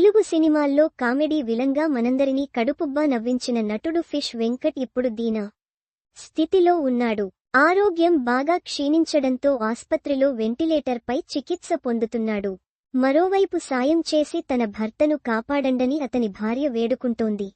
తెలుగు సినిమాల్లో కామెడీ విలంగా మనందరినీ కడుపుబ్బా నవ్వించిన నటుడు ఫిష్ వెంకట్ ఇప్పుడు దీనా స్థితిలో ఉన్నాడు. ఆరోగ్యం బాగా క్షీణించడంతో ఆస్పత్రిలో వెంటిలేటర్పై చికిత్స పొందుతున్నాడు. మరోవైపు సాయం చేసి తన భర్తను కాపాడండని అతని భార్య వేడుకుంటోంది.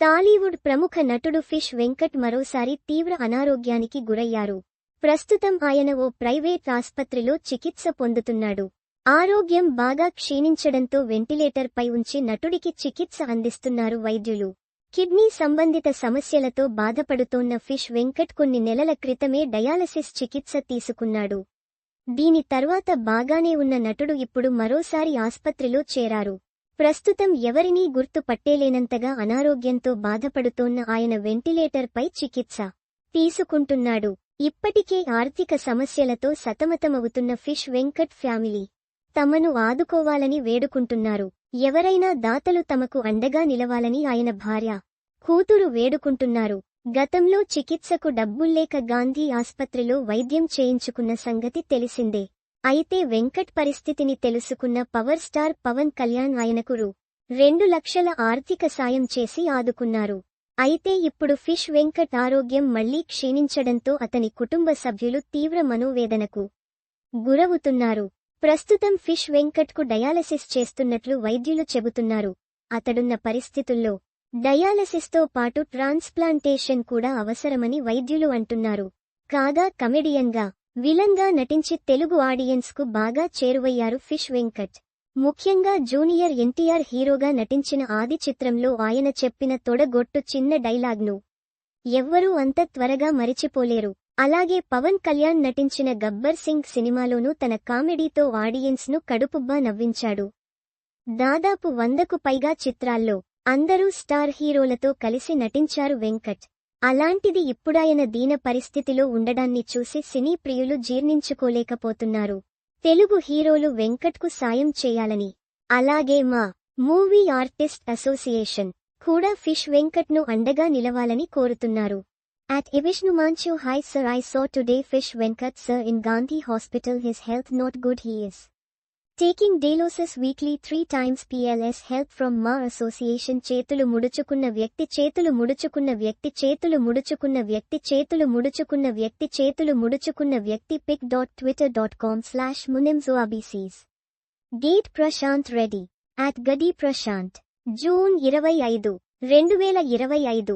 టాలీవుడ్ ప్రముఖ నటుడు ఫిష్ వెంకట్ మరోసారి తీవ్ర అనారోగ్యానికి గురయ్యారు. ప్రస్తుతం ఆయన ఓ ప్రైవేట్ ఆస్పత్రిలో చికిత్స పొందుతున్నాడు. ఆరోగ్యం బాగా క్షీణించడంతో వెంటిలేటర్పై ఉంచి నటుడికి చికిత్స అందిస్తున్నారు వైద్యులు. కిడ్నీ సంబంధిత సమస్యలతో బాధపడుతోన్న ఫిష్ వెంకట్ కొన్ని నెలల క్రితమే డయాలసిస్ చికిత్స తీసుకున్నాడు. దీని తర్వాత బాగానే ఉన్న నటుడు ఇప్పుడు మరోసారి ఆస్పత్రిలో చేరారు. ప్రస్తుతం ఎవరినీ గుర్తు పట్టేలేనంతగా అనారోగ్యంతో బాధపడుతోన్న ఆయన వెంటిలేటర్పై చికిత్స తీసుకుంటున్నాడు. ఇప్పటికే ఆర్థిక సమస్యలతో సతమతమవుతున్న ఫిష్ వెంకట్ ఫ్యామిలీ తమను ఆదుకోవాలని వేడుకుంటున్నారు. ఎవరైనా దాతలు తమకు అండగా నిలవాలని ఆయన భార్య కూతురు వేడుకుంటున్నారు. గతంలో చికిత్సకు డబ్బుల్లేక గాంధీ ఆస్పత్రిలో వైద్యం చేయించుకున్న సంగతి తెలిసిందే. అయితే వెంకట్ పరిస్థితిని తెలుసుకున్న పవర్ స్టార్ పవన్ కళ్యాణ్ ఆయనకు రూ. రెండు లక్షల ఆర్థిక సాయం చేసి ఆదుకున్నారు. అయితే ఇప్పుడు ఫిష్ వెంకట్ ఆరోగ్యం మళ్ళీ క్షీణించడంతో అతని కుటుంబ సభ్యులు తీవ్ర మనోవేదనకు గురవుతున్నారు. ప్రస్తుతం ఫిష్ వెంకట్కు డయాలసిస్ చేస్తున్నట్లు వైద్యులు చెబుతున్నారు. అతడున్న పరిస్థితుల్లో డయాలసిస్తో పాటు ట్రాన్స్ప్లాంటేషన్ కూడా అవసరమని వైద్యులు అంటున్నారు. కాగా కమెడియన్గా విలంగా నటించి తెలుగు ఆడియన్స్కు బాగా చేరువయ్యారు ఫిష్ వెంకట్. ముఖ్యంగా జూనియర్ ఎన్టీఆర్ హీరోగా నటించిన ఆది చిత్రంలో ఆయన చెప్పిన తొడగొట్టు చిన్న డైలాగ్ను ఎవ్వరూ అంత త్వరగా మరిచిపోలేరు. అలాగే పవన్ కళ్యాణ్ నటించిన గబ్బర్ సింగ్ సినిమాలోనూ తన కామెడీతో ఆడియన్స్ను కడుపుబ్బా నవ్వించాడు. దాదాపు వందకు పైగా చిత్రాల్లో అందరూ స్టార్ హీరోలతో కలిసి నటించారు వెంకట్. అలాంటిది ఇప్పుడాయన దీన పరిస్థితిలో ఉండడాన్ని చూసి సినీ ప్రియులు జీర్ణించుకోలేకపోతున్నారు. తెలుగు హీరోలు వెంకట్కు సాయం చేయాలని. అలాగే మా మూవీ ఆర్టిస్ట్ అసోసియేషన్ కూడా ఫిష్ వెంకట్ను అండగా నిలవాలని కోరుతున్నారు. At Ivishnu Manchu Hi sir I saw today Fish Venkat sir in Gandhi Hospital his health not good he is. Taking Dalosis weekly three times PLS help from Ma Association చేతులు ముడుచుకున్న వ్యక్తి చేతులు ముడుచుకున్న వ్యక్తి చేతులు ముడుచుకున్న వ్యక్తి చేతులు ముడుచుకున్న వ్యక్తి చేతులు ముడుచుకున్న వ్యక్తి pic dot Twitter dot com slash మునిమ్జోఆబీసీస్ gate Prashanth Reddy at గడి ప్రశాంత్ జూన్ ఇరవై ఐదు రెండు వేల ఇరవై ఐదు